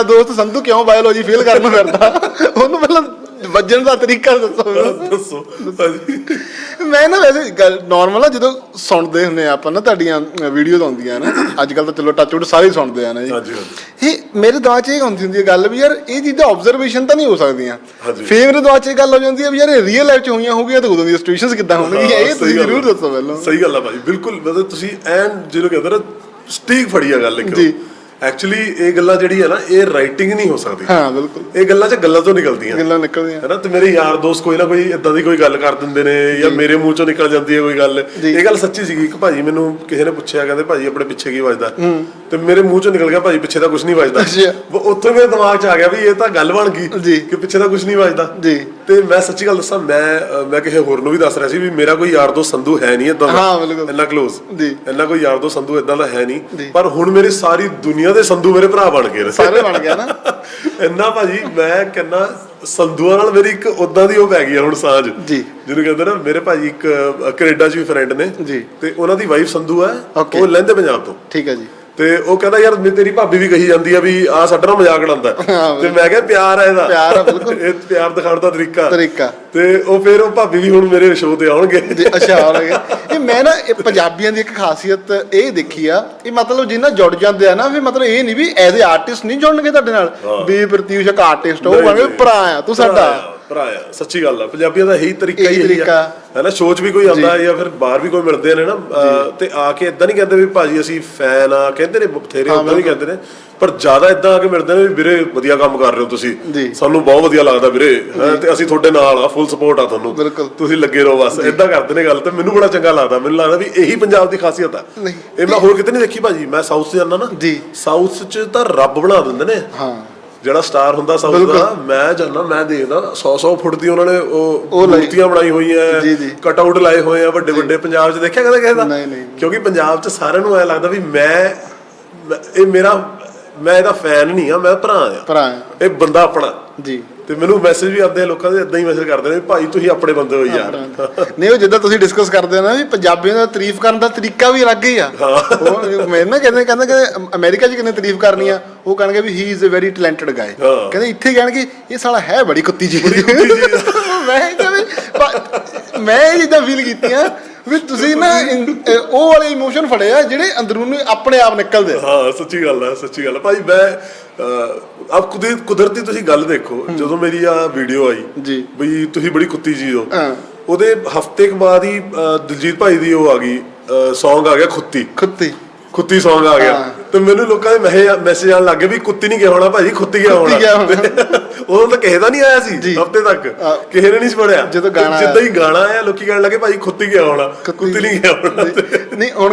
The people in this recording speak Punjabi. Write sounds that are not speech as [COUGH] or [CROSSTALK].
ਮੇਰਾ ਦੋਸਤ ਸੰਧੂ ਕਿਉਂ ਬਾਇਓਲੋਜੀ ਫੇਲ ਕਰਨ ਫਿਰਦਾ? ਉਹਨੂੰ ਪਹਿਲਾਂ ਵੱਜਣ ਦਾ ਤਰੀਕਾ ਦੱਸੋ। ਮੈਨੂੰ। ਦੱਸੋ। ਮੈਂ ਨਾ ਵੈਸੇ ਗੱਲ ਨਾਰਮਲ ਆ ਜਦੋਂ ਸੁਣਦੇ ਹੁੰਦੇ ਆ ਆਪਾਂ ਨਾ ਤੁਹਾਡੀਆਂ ਵੀਡੀਓਜ਼ ਆਉਂਦੀਆਂ ਨਾ ਅੱਜ ਕੱਲ ਤਾਂ ਚਲੋ ਟੱਚ ਵੁੱਡ ਸਾਰੇ ਹੀ ਸੁਣਦੇ ਆ ਨਾ ਜੀ। ਹਾਂਜੀ, ਇਹ ਮੇਰੇ ਦਿਮਾਗ 'ਚ ਇਹ ਹੁੰਦੀ ਹੁੰਦੀ ਹੈ ਗੱਲ ਵੀ ਯਾਰ ਇਹ ਚੀਜ਼ਾਂ ਆਬਜ਼ਰਵੇਸ਼ਨ ਤਾਂ ਨਹੀਂ ਹੋ ਸਕਦੀਆਂ। ਹਾਂਜੀ। ਫੇਰ ਮੇਰੇ ਦਿਮਾਗ 'ਚ ਇਹ ਗੱਲ ਹੋ ਜਾਂਦੀ ਹੈ ਵੀ ਯਾਰ ਇਹ ਰੀਅਲ ਲਾਈਫ 'ਚ ਹੋਈਆਂ ਹੋਗੀਆਂ ਤਾਂ ਉਦੋਂ ਦੀਆਂ ਸਿਚੁਏਸ਼ਨਸ ਕਿੱਦਾਂ ਹੋਣਗੀਆਂ? ਇਹ ਹਾਂ, ਤੁਸੀਂ ਗੱਲ ਜ਼ਰੂਰ ਆ। ਦੱਸੋ ਪਹਿਲਾਂ। ਸਹੀ ਗੱਲ ਆ ਭਾਜੀ ਬਿਲਕੁਲ। ਮਤਲਬ ਤੁਸੀਂ ਐਨ ਜਿਹਨੂੰ ਕਹਿੰਦੇ ਨਾ ਸਟੀਕ ਫੜੀ ਆ ਗੱਲ ਇੱਕ। ਜੀ। ਐਕਚੁਅਲੀ ਇਹ ਗੱਲਾਂ ਜਿਹੜੀ ਹੈ ਨਾ ਇਹ ਰਾਈਟਿੰਗ ਨਹੀਂ ਹੋ ਸਕਦੀ। ਹਾਂ ਬਿਲਕੁਲ। ਇਹ ਗੱਲਾਂ 'ਚ ਗੱਲਾਂ ਤੋਂ ਨਿਕਲਦੀਆਂ। ਗੱਲਾਂ ਨਿਕਲਦੀਆਂ। ਹੈਨਾ ਤੇ ਮੇਰੇ ਯਾਰ ਦੋਸਤ ਕੋਈ ਨਾ ਕੋਈ ਇਦਾਂ ਦੀ ਕੋਈ ਗੱਲ ਕਰ ਦਿੰਦੇ ਨੇ ਜਾਂ ਮੇਰੇ ਮੂੰਹ ਚੋਂ ਨਿਕਲ ਜਾਂਦੀ ਹੈ ਕੋਈ ਗੱਲ। ਇਹ ਗੱਲ ਸੱਚੀ ਸੀਗੀ ਇੱਕ ਭਾਜੀ ਮੈਨੂੰ ਕਿਸੇ ਨੇ ਪੁੱਛਿਆ ਕਹਿੰਦੇ ਭਾਜੀ ਆਪਣੇ ਪਿੱਛੇ ਕੀ ਵੱਜਦਾ। ਤੇ ਮੇਰੇ ਮੂੰਹ ਚੋਂ ਨਿਕਲ ਗਿਆ ਭਾਜੀ ਪਿੱਛੇ ਤਾਂ ਕੁਝ ਨਹੀਂ ਵੱਜਦਾ ਅੱਛਾ। ਉਹ ਉੱਥੋਂ ਮੇਰੇ ਦਿਮਾਗ 'ਚ ਆ ਗਿਆ ਵੀ ਇਹ ਤਾਂ ਗੱਲ ਬਣ ਗਈ। ਕਿ ਪਿੱਛੇ ਤਾਂ ਕੁਝ ਨਹੀਂ ਵੱਜਦਾ ਜੀ। ਤੇ ਮੈਂ ਸੱਚੀ ਗੱਲ ਦੱਸਾਂ ਮੈਂ ਮੈਂ ਕਿਸੇ ਹੋਰ ਨੂੰ ਵੀ ਦੱਸ ਰਿਹਾ ਸੀ ਵੀ ਮੇਰਾ ਕੋਈ ਯਾਰ ਦੋਸਤ ਸੰਧੂ ਹੈ ਨਹੀਂ ਇਦਾਂ ਦਾ। ਇੰਨਾ ক্লোਜ਼ ਜੀ। ਇੰਨਾ ਕੋਈ ਯਾਰ ਦੋਸਤ ਸੰਧੂ ਇਦਾਂ ਦਾ ਹੈ। ਨਹੀਂ ਪਰ ਹੁਣ ਮੇਰੀ ਸਾਰੀ ਦੁਨੀਆ ਦੇ ਸੰਧੂ ਮੇਰੇ ਭਰਾ ਬਣ ਗਏ ਸਾਰੇ ਬਣ ਗਿਆ ਨਾ [LAUGHS] ਇੰਨਾ ਭਾਜੀ ਮੈਂ ਕਹਿੰਦਾ ਸੰਧੂਆਂ ਨਾਲ ਮੇਰੀ ਇੱਕ ਉਦਾਂ ਦੀ ਉਹ ਪੈ ਗਈ ਹੁਣ ਸਾਂਝ ਜੀ। ਜਿਹਨੂੰ ਕਹਿੰਦੇ ਨਾ ਮੇਰੇ ਭਾਜੀ ਇੱਕ ਕੈਨੇਡਾ 'ਚ ਵੀ ਫਰੈਂਡ ਨੇ ਜੀ। ਤੇ ਉਹਨਾਂ ਦੀ ਵਾਈਫ ਸੰਧੂ ਹੈ. ਉਹ ਲਹਿੰਦੇ ਪੰਜਾਬ ਤੋਂ ਠੀਕ ਹੈ ਜੀ ਤੇ ਉਹ ਕਹਿੰਦਾ ਯਾਰ ਮੇ- ਤੇਰੀ ਭਾਬੀ ਵੀ ਕਹੀ ਜਾਂਦੀ ਆ ਵੀ ਆ ਸਾਡਾ ਨਾਲ ਮਜ਼ਾਕ ਉਡਾਉਂਦਾ ਤੇ ਮੈਂ ਕਿਹਾ ਪਿਆਰ ਆ ਇਹਦਾ। ਪਿਆਰ ਆ, ਬਿਲਕੁਲ। ਇਹ ਪਿਆਰ ਦਿਖਾਉਣ ਦਾ ਤਰੀਕਾ। ਤਰੀਕਾ। ਤੇ ਉਹ ਫਿਰ ਉਹ ਭਾਬੀ ਵੀ ਹੁਣ ਮੇਰੇ ਸ਼ੋਅ ਤੇ ਆਉਣਗੇ। ਅੱਛਾ ਆ ਰਹੇ ਇਹ ਮੈਂ ਨਾ ਇਹ ਪੰਜਾਬੀਆਂ ਦੀ ਇੱਕ ਖਾਸੀਅਤ ਇਹ ਦੇਖੀ ਆ ਇਹ ਮਤਲਬ ਜਿੰਨਾ ਜੁੜ ਜਾਂਦੇ ਆ ਨਾ ਵੀ ਮਤਲਬ ਇਹ ਨਹੀਂ ਵੀ ਐਜ਼ ਅ ਆਰਟਿਸਟ ਨਹੀਂ ਜੁੜਨਗੇ ਤੁਹਾਡੇ ਨਾਲ। ਵੀ ਪ੍ਰਤੀਸ਼ ਇੱਕ ਆਰਟਿਸਟ ਉਹ ਨਹੀਂ। ਭਰਾ ਆ ਤੂੰ ਸਾਡਾ। ਭਰਾ ਆ, ਭਰਾ ਆ ਸੱਚੀ ਗੱਲ ਆ ਪੰਜਾਬੀਆਂ ਦਾ ਇਹੀ ਤਰੀਕਾ ਇਹੀ ਹੀ ਤਰੀਕਾ। ਹੈ ਨਾ ਸ਼ੋਅ 'ਚ ਵੀ ਕੋਈ ਆਉਂਦਾ ਜਾਂ। ਫਿਰ ਬਾਹਰ ਵੀ ਕੋਈ ਮਿਲਦੇ ਨੇ ਨਾ ਅਹ, ਤੇ ਆ ਕੇ ਇਦਾਂ ਨਹੀਂ ਕਹਿੰਦੇ ਵੀ ਭਾਜੀ ਅਸੀਂ ਫੈਨ ਆ ਕਹਿੰਦੇ ਨੇ ਬਥੇਰੇ ਉਦਾਂ ਵੀ ਕਹਿੰਦੇ ਨੇ ਪਰ ਜ਼ਿਆਦਾ ਇਦਾਂ ਆ ਕੇ ਮਿਲਦੇ ਨੇ ਵੀ ਵੀਰੇ ਵਧੀਆ ਕੰਮ ਕਰ ਰਹੇ ਹੋ ਜੀ। ਤੁਸੀਂ ਸਾਨੂੰ ਬਹੁਤ ਵਧੀਆ ਲੱਗਦਾ ਵੀਰੇ ਹੈਂ, ਤੇ ਅਸੀਂ ਤੁਹਾਡੇ ਨਾਲ ਆ ਫੁੱਲ ਸਪੋਰਟ ਆ ਤੁਹਾਨੂੰ। ਬਿਲਕੁਲ। ਤੁਸੀਂ ਲੱਗੇ ਰਹੋ ਬਸ ਇਦਾਂ ਕਰਦੇ ਨੇ ਗੱਲ ਤੇ ਮੈਨੂੰ ਬੜਾ ਚੰਗਾ ਲੱਗਦਾ ਮੈਨੂੰ ਲੱਗਦਾ ਵੀ ਇਹੀ ਪੰਜਾਬ ਦੀ ਖਾਸੀਅਤ ਆ। ਨਹੀਂ। ਇਹ ਮੈਂ ਹੋਰ ਕਿਤੇ ਨਹੀਂ ਦੇਖੀ ਭਾਜੀ ਮੈਂ ਸਾਊਥ 'ਚ ਜਾਂਦਾ ਨਾ ਜੀ। ਸਾਊਥ 'ਚ ਤਾਂ ਰੱਬ ਬਣਾ ਦਿੰਦੇ ਨੇ। ਹਾਂ। ਜਿਹੜਾ ਸਟਾਰ ਹੁੰਦਾ ਸਾਊਥ। ਦਾ ਮੈਂ ਜਾਂਦਾ ਮੈਂ ਦੇਖਦਾ 100 100 ਫੁੱਟ ਦੀ ਉਹਨਾਂ ਨੇ ਉਹ ਮੂਰਤੀਆਂ ਬਣਾਈ ਹੋਈਆਂ। ਕਟ ਆਊਟ ਲਾਏ ਹੋਏ ਆ ਵੱਡੇ ਵੱਡੇ ਪੰਜਾਬ 'ਚ ਦੇਖਿਆ ਕਦੇ ਕਿਸੇ ਦਾ? ਨਹੀਂ, ਨਹੀਂ। ਕਿਉਂਕਿ ਪੰਜਾਬ 'ਚ ਸਾਰਿਆਂ ਨੂੰ ਐ ਲੱਗਦਾ ਵੀ ਮੈਂ ਮੈਂ- ਇਹ ਮੇਰਾ ਮੈਂ ਇਹਦਾ ਫੈਨ ਨਹੀਂ ਆ ਮੈਂ ਭਰਾ ਆ। ਭਰਾ ਆ। ਇਹ ਬੰਦਾ ਆਪਣਾ। ਜੀ। ਤੇ ਮੈਨੂੰ ਮੈਸੇਜ ਵੀ ਆਉਂਦੇ ਆ ਲੋਕਾਂ ਦੇ ਇਦਾਂ ਹੀ ਮੈਸੇਜ ਕਰਦੇ ਨੇ ਵੀ ਭਾਈ ਤੁਸੀਂ ਆਪਣੇ ਬੰਦੇ ਹੋ ਯਾਰ। ਨਹੀਂ ਉਹ ਜਿੱਦਾਂ ਤੁਸੀਂ ਡਿਸਕਸ ਕਰਦੇ ਹੋ ਨਾ ਵੀ ਪੰਜਾਬੀਆਂ ਦਾ ਤਾਰੀਫ ਕਰਨ ਦਾ ਤਰੀਕਾ ਵੀ ਅਲੱਗ ਹੀ ਆ। ਉਹ ਮੈਂ ਨਾ ਕਹਿੰਦੇ ਕਹਿੰਦੇ ਕਿ ਅਮਰੀਕਾ 'ਚ ਕਿੰਨੇ ਤਾਰੀਫ ਕਰਨੀ ਆ? ਉਹ ਕਹਿਣਗੇ ਵੀ he is a very talented guy ਹਾਂ। ਕਹਿੰਦੇ ਇੱਥੇ ਕਹਿਣਗੇ ਇਹ ਸਾਲਾ ਹੈ ਬੜੀ ਕੁੱਤੀ ਜੀ। [LAUGHS] ਮੈਂ ਕਿਹਾ ਵੀ ਪ- ਮੈਂ ਇਹ ਚੀਜ਼ਾਂ ਫੀਲ ਕੀਤੀਆਂ ਵੀ ਤੁਸੀਂ ਨਾ ਇਨ- ਅਹ ਉਹ ਵਾਲੇ ਇਮੋਸ਼ਨ ਫੜੇ ਆ ਜਿਹੜੇ ਅੰਦਰੂਨੀ ਆਪਣੇ ਆਪ ਨਿਕਲਦੇ ਆ ਹਾਂ ਸੱਚੀ ਗੱਲ ਹੈ ਸੱਚੀ ਗੱਲ ਹੈ ਭਾਈ ਮੈਂ ਆਪ ਕੁਦਰਤੀ ਕੁਦਰਤੀ ਤੁਸੀਂ ਗੱਲ ਦੇਖੋ ਜਦੋਂ ਮੇਰੀ ਆ ਵੀਡੀਓ ਆਈ ਜੀ। ਬਈ ਤੁਸੀਂ ਬੜੀ ਕੁੱਤੀ ਜੀ ਹੋ ਹਾਂ। ਉਹਦੇ ਹਫ਼ਤੇ ਕੁ ਬਾਅਦ ਹੀ ਅਹ, ਦਿਲਜੀਤ ਭਾਈ ਦੀ ਉਹ ਆ ਗਈ Song ਆ ਗਿਆ ਖੁੱਤੀ ਕੁੱਤੀ ਖੁੱਤੀ Song ਆ ਗਿਆ ਹਾਂ। ਤੇ ਮੈਨੂੰ ਲੋਕਾਂ ਦੇ ਮੈਸੇਜ ਆਣ ਲੱਗੇ ਵੀ ਕੁੱਤੀ ਨਹੀਂ ਗਿਆ ਹੋਣਾ ਭਾਜੀ ਖੁੱਤੀ ਗਿਆ ਹੋਣਾ ਗਿਆ ਹੋਣਾ। ਉਦੋਂ ਤਾਂ ਕਿਸੇ ਦਾ ਨਹੀਂ ਆਇਆ ਸੀ। ਹਫ਼ਤੇ ਤੱਕ। ਕਿਸੇ ਨੇ ਨਹੀਂ ਪੜਿਆ ਜਦੋਂ ਗਾਣਾ ਜਿੱਦਾਂ ਹੀ ਗਾਣਾ ਆਇਆ ਲੋਕੀ ਕਹਿਣ ਲੱਗੇ ਭਾਜੀ ਖੁੱਤੀ ਗਿਆ ਹੋਣਾ। ਕੁੱਤੀ ਨਹੀਂ ਗਿਆ। ਹੋਣਾ। ਨਹੀਂ ਹੁਣ